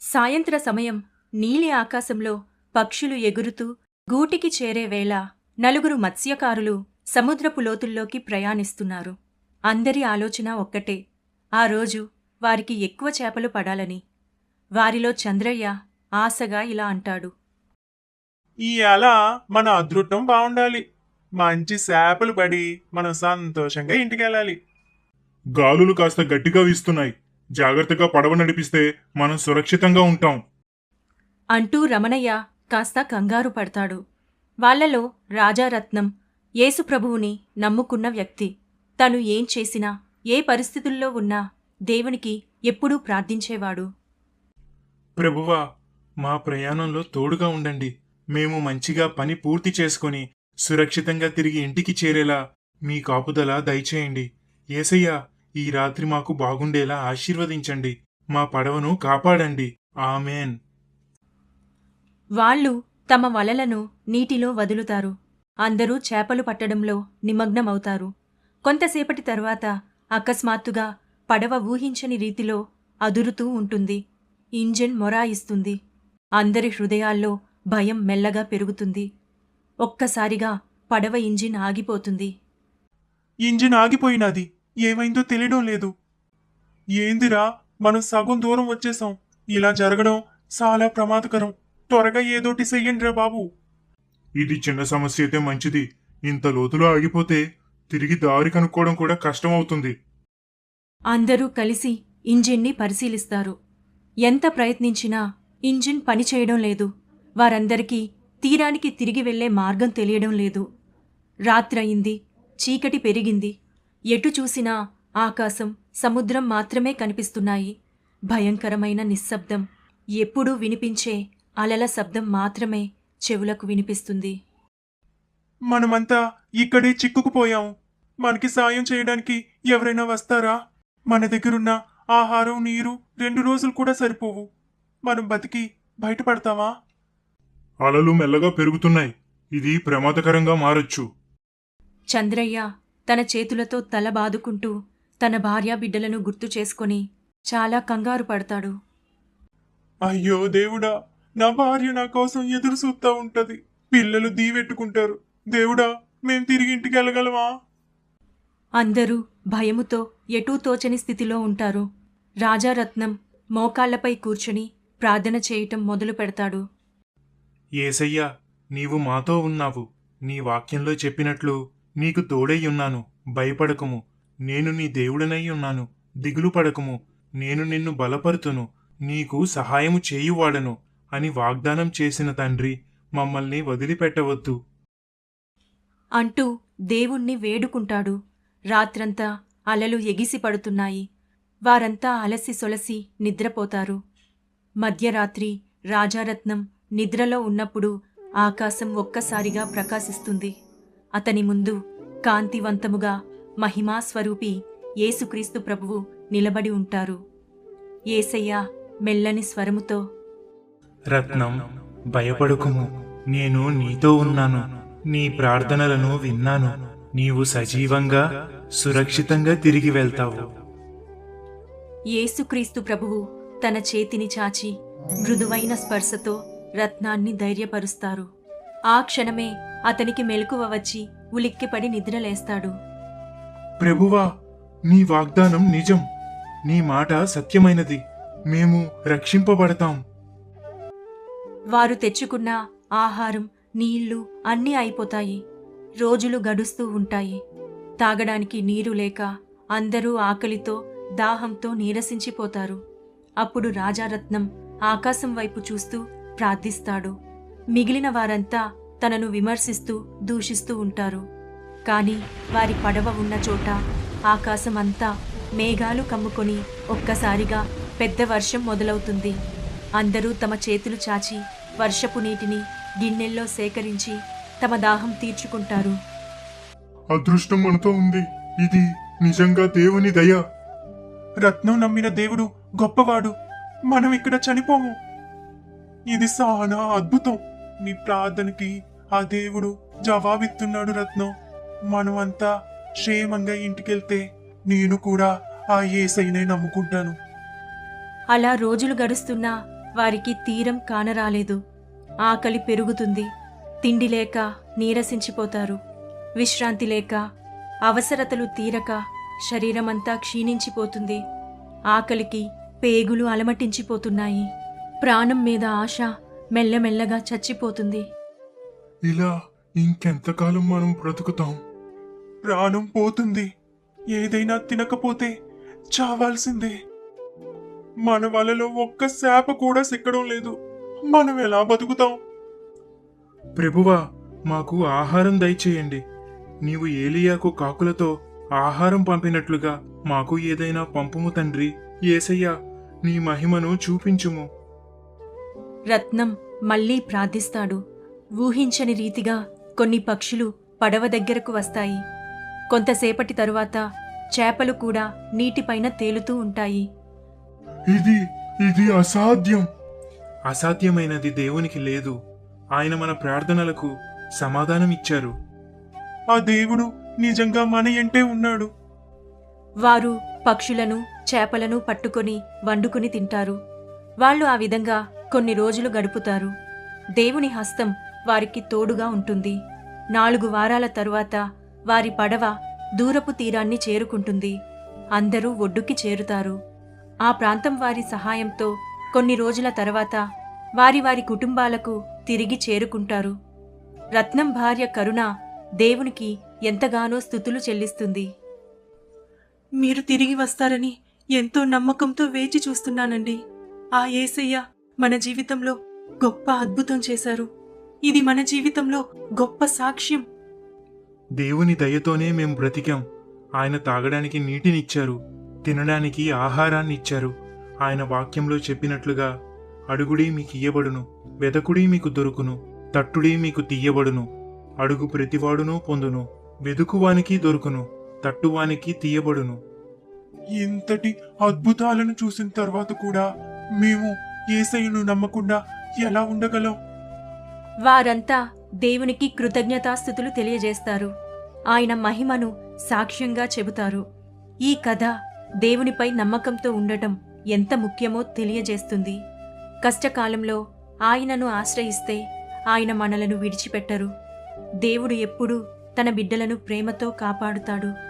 సాయంత్ర సమయం నీలి ఆకాశంలో పక్షులు ఎగురుతూ గూటికి చేరే వేళ నలుగురు మత్స్యకారులు సముద్రపు లోతుల్లోకి ప్రయాణిస్తున్నారు. అందరి ఆలోచన ఒక్కటే. ఆ రోజు వారికి ఎక్కువ చేపలు పడాలని. వారిలో చంద్రయ్య ఆశగా ఇలా అంటాడు. ఈ అల మన అదృష్టం బాగుండాలి మంచి చేపలు పడి మనం సంతోషంగా ఇంటికెళ్ళాలి. గాలులు కాస్త గట్టిగా వీస్తున్నాయి. జాగ్రత్తగా పడవ నడిపిస్తే మనం సురక్షితంగా ఉంటాం. అంటూ రమణయ్య కాస్త కంగారు పడతాడు. వాళ్ళలో రాజారత్నం యేసుప్రభువుని నమ్ముకున్న వ్యక్తి. తను ఏం చేసినా ఏ పరిస్థితుల్లో ఉన్నా దేవునికి ఎప్పుడూ ప్రార్థించేవాడు. ప్రభువా మా ప్రయాణంలో తోడుగా ఉండండి. మేము మంచిగా పని పూర్తి చేసుకొని సురక్షితంగా తిరిగి ఇంటికి చేరేలా మీ కాపుదల దయచేయండి. ఏసయ్యా ఈ రాత్రి మాకు బాగుండేలా ఆశీర్వదించండి. మా పడవను కాపాడండి. ఆమెన్. వాళ్ళు తమ వలలను నీటిలో వదులుతారు. అందరూ చేపలు పట్టడంలో నిమగ్నమవుతారు. కొంతసేపటి తరువాత అకస్మాత్తుగా పడవ ఊహించని రీతిలో అదురుతూ ఉంటుంది. ఇంజిన్ మొరాయిస్తుంది. అందరి హృదయాల్లో భయం మెల్లగా పెరుగుతుంది. ఒక్కసారిగా పడవ ఇంజిన్ ఆగిపోతుంది. ఇంజిన్ ఆగిపోయినది. ఏమైందో తెలియడం లేదు. ఏందిరా? మనం సగం దూరం వచ్చేసాం ఇలా జరగడం చాలా ప్రమాదకరం. త్వరగా ఏదోటి చెయ్యండిరా బాబు. ఇది చిన్న సమస్య అయితే మంచిది. ఇంత లోతులో ఆగిపోతే తిరిగి దారి కనుక్కోవడం కూడా కష్టమవుతుంది. అందరూ కలిసి ఇంజిన్ని పరిశీలిస్తారు. ఎంత ప్రయత్నించినా ఇంజిన్ పనిచేయడం లేదు. వారందరికీ తీరానికి తిరిగి వెళ్ళే మార్గం తెలియడం లేదు. రాత్రయింది చీకటి పెరిగింది. ఎటు చూసినా ఆకాశం సముద్రం మాత్రమే కనిపిస్తున్నాయి. భయంకరమైన నిశ్శబ్దం. ఎప్పుడూ వినిపించే అలల శబ్దం మాత్రమే చెవులకు వినిపిస్తుంది. మనమంతా ఇక్కడే చిక్కుకుపోయాం. మనకి సాయం చేయడానికి ఎవరైనా వస్తారా? మన దగ్గరున్న ఆహారం నీరు రెండు రోజులు కూడా సరిపోవు. మనం బతికి బయటపడతామా? అలలు మెల్లగా పెరుగుతున్నాయి. ఇది ప్రమాదకరంగా మారొచ్చు. చంద్రయ్య తన చేతులతో తల బాదుకుంటూ తన భార్యాబిడ్డలను గుర్తు చేసుకొని చాలా కంగారు పడతాడు. అయ్యో దేవుడా నా భార్య నా కోసం ఎదురు చూస్తా ఉంటది. పిల్లలు దీవెట్టుకుంటారు. దేవుడా మేం తిరిగి ఇంటికి వెళ్ళగలమా? అందరూ భయముతో ఎటూ తోచని స్థితిలో ఉంటారు. రాజారత్నం మోకాళ్ళపై కూర్చుని ప్రార్థన చేయటం మొదలు పెడతాడు. ఏసయ్యా నీవు మాతో ఉన్నావు. నీ వాక్యంలో చెప్పినట్లు నీకు తోడయ్యున్నాను భయపడకుము. నేను నీ దేవుడనై ఉన్నాను దిగులు పడకుము. నేను నిన్ను బలపరుతును నీకు సహాయము చేయువాడను అని వాగ్దానం చేసిన తండ్రి మమ్మల్ని వదిలిపెట్టవద్దు. అంటూ దేవుణ్ణి వేడుకుంటాడు. రాత్రంతా అలలు ఎగిసి పడుతున్నాయి. వారంతా అలసి సొలసి నిద్రపోతారు. మధ్యరాత్రి రాజారత్నం నిద్రలో ఉన్నప్పుడు ఆకాశం ఒక్కసారిగా ప్రకాశిస్తుంది. అతని ముందు కాంతివంతముగా మహిమాస్వరూపి యేసుక్రీస్తు ప్రభువు నిలబడి ఉంటారు. ఏసయ్య మెల్లని స్వరముతో రత్నం భయపడకుము. నేను నీతో ఉన్నాను. నీ ప్రార్థనలను విన్నాను. నీవు సజీవంగా సురక్షితంగా తిరిగి వెళ్తావు. యేసుక్రీస్తు ప్రభువు తన చేతిని చాచి మృదువైన స్పర్శతో రత్నాన్ని ధైర్యపరుస్తారు. ఆ క్షణమే అతనికి మెలకువ వచ్చి ఉలిక్కిపడి నిద్రలేస్తాడు. ప్రభువా నీ వాగ్దానం నిజం. నీ మాట సత్యమైనది. మేము రక్షింపబడతాం. వారు తెచ్చుకున్న ఆహారం నీళ్ళు అన్నీ అయిపోతాయి. రోజులు గడుస్తూ ఉంటాయి. తాగడానికి నీరు లేక అందరూ ఆకలితో దాహంతో నీరసించిపోతారు. అప్పుడు రాజారత్నం ఆకాశం వైపు చూస్తూ ప్రార్థిస్తాడు. మిగిలిన వారంతా తనను విమర్శిస్తూ దూషిస్తూ ఉంటారు. కాని వారి పడవ ఉన్న చోట ఆకాశం అంతా మేఘాలు కమ్ముకొని ఒక్కసారిగా పెద్ద వర్షం మొదలవుతుంది. అందరూ తమ చేతులు చాచి వర్షపు నీటిని గిన్నెల్లో సేకరించి తమ దాహం తీర్చుకుంటారు. అదృష్టం మనతో ఉంది. ఇది నిజంగా దేవుని దయ. రత్నం నమ్మిన దేవుడు గొప్పవాడు. మనం ఇక్కడ చనిపోము. ఇది చాలా అద్భుతం. నీ ప్రార్థనకి ఆ దేవుడు జవాబిస్తున్నాడు రత్నం. మనమంతా క్షేమంగా ఇంటికెళ్తే నేను కూడా ఆ ఏసైనే నమ్ముకుంటాను. అలా రోజులు గడుస్తున్నా వారికి తీరం కానరాలేదు. ఆకలి పెరుగుతుంది. తిండి లేక నీరసించిపోతారు. విశ్రాంతి లేక అవసరతలు తీరక శరీరమంతా క్షీణించిపోతుంది. ఆకలికి పేగులు అలమటించిపోతున్నాయి. ప్రాణం మీద ఆశ మెల్లమెల్లగా చచ్చిపోతుంది. ఇలా ఇంకెంతకాలం మనం బ్రతుకుతాం? ప్రాణం పోతుంది. ఏదైనా తినకపోతే చావాల్సిందే. మన వలలో ఒక్క శాప కూడా సిక్కడం లేదు. మనం ఎలా బతుకుతాం? ప్రభువా మాకు ఆహారం దయచేయండి. నీవు ఏలియాకు కాకులతో ఆహారం పంపినట్లుగా మాకు ఏదైనా పంపుము తండ్రి. ఏసయ్యా నీ మహిమను చూపించుము. రత్నం మళ్ళీ ప్రార్థిస్తాడు. ఊహించని రీతిగా కొన్ని పక్షులు పడవ దగ్గరకు వస్తాయి. కొంతసేపటి తరువాత చేపలు కూడా నీటిపైన తేలుతూ ఉంటాయి. ఇది ఇది అసాధ్యం. అసాధ్యమైనది దేవునికి లేదు. ఆయన మన ప్రార్థనలకు సమాధానం ఇచ్చారు ఆ దేవుడు నిజంగా మన ఎంటే ఉన్నాడు. వారు పక్షులను చేపలను పట్టుకొని వండుకుని తింటారు. వాళ్ళు ఆ విధంగా కొన్ని రోజులు గడుపుతారు. దేవుని హస్తం వారికి తోడుగా ఉంటుంది. నాలుగు వారాల తరువాత వారి పడవ దూరపు తీరాన్ని చేరుకుంటుంది. అందరూ ఒడ్డుకి చేరుతారు. ఆ ప్రాంతం వారి సహాయంతో కొన్ని రోజుల తర్వాత వారి వారి కుటుంబాలకు తిరిగి చేరుకుంటారు. రత్నం భార్య కరుణ దేవునికి ఎంతగానో స్థుతులు చెల్లిస్తుంది. మీరు తిరిగి వస్తారని ఎంతో నమ్మకంతో వేచి చూస్తున్నానండి. ఆ ఏసయ్య మన జీవితంలో గొప్ప అద్భుతం చేశారు. ఇది మన జీవితంలో గొప్ప సాక్ష్యం. దేవుని దయతోనే మేం బ్రతికాం. ఆయన తాగడానికి నీటినిచ్చారు. తినడానికి ఆహారాన్ని ఇచ్చారు ఆయన వాక్యంలో చెప్పినట్లుగా అడుగుడి మీకు ఇయ్యబడును వెదకుడి మీకు దొరుకును తట్టుడి మీకు తీయబడును. అడుగు ప్రతివాడును పొందును వెదుకువానికి దొరుకును తట్టువానికి తీయబడును. ఇంతటి అద్భుతాలను చూసిన తర్వాత కూడా మేము ఏసయ్యను నమ్మకుండా ఎలా ఉండగలం వారంతా దేవునికి కృతజ్ఞతాస్థుతులు తెలియజేస్తారు. ఆయన మహిమను సాక్ష్యంగా చెబుతారు. ఈ కథ దేవునిపై నమ్మకంతో ఉండటం ఎంత ముఖ్యమో తెలియజేస్తుంది. కష్టకాలంలో ఆయనను ఆశ్రయిస్తే ఆయన మనలను విడిచిపెట్టరు. దేవుడు ఎప్పుడూ తన బిడ్డలను ప్రేమతో కాపాడుతాడు.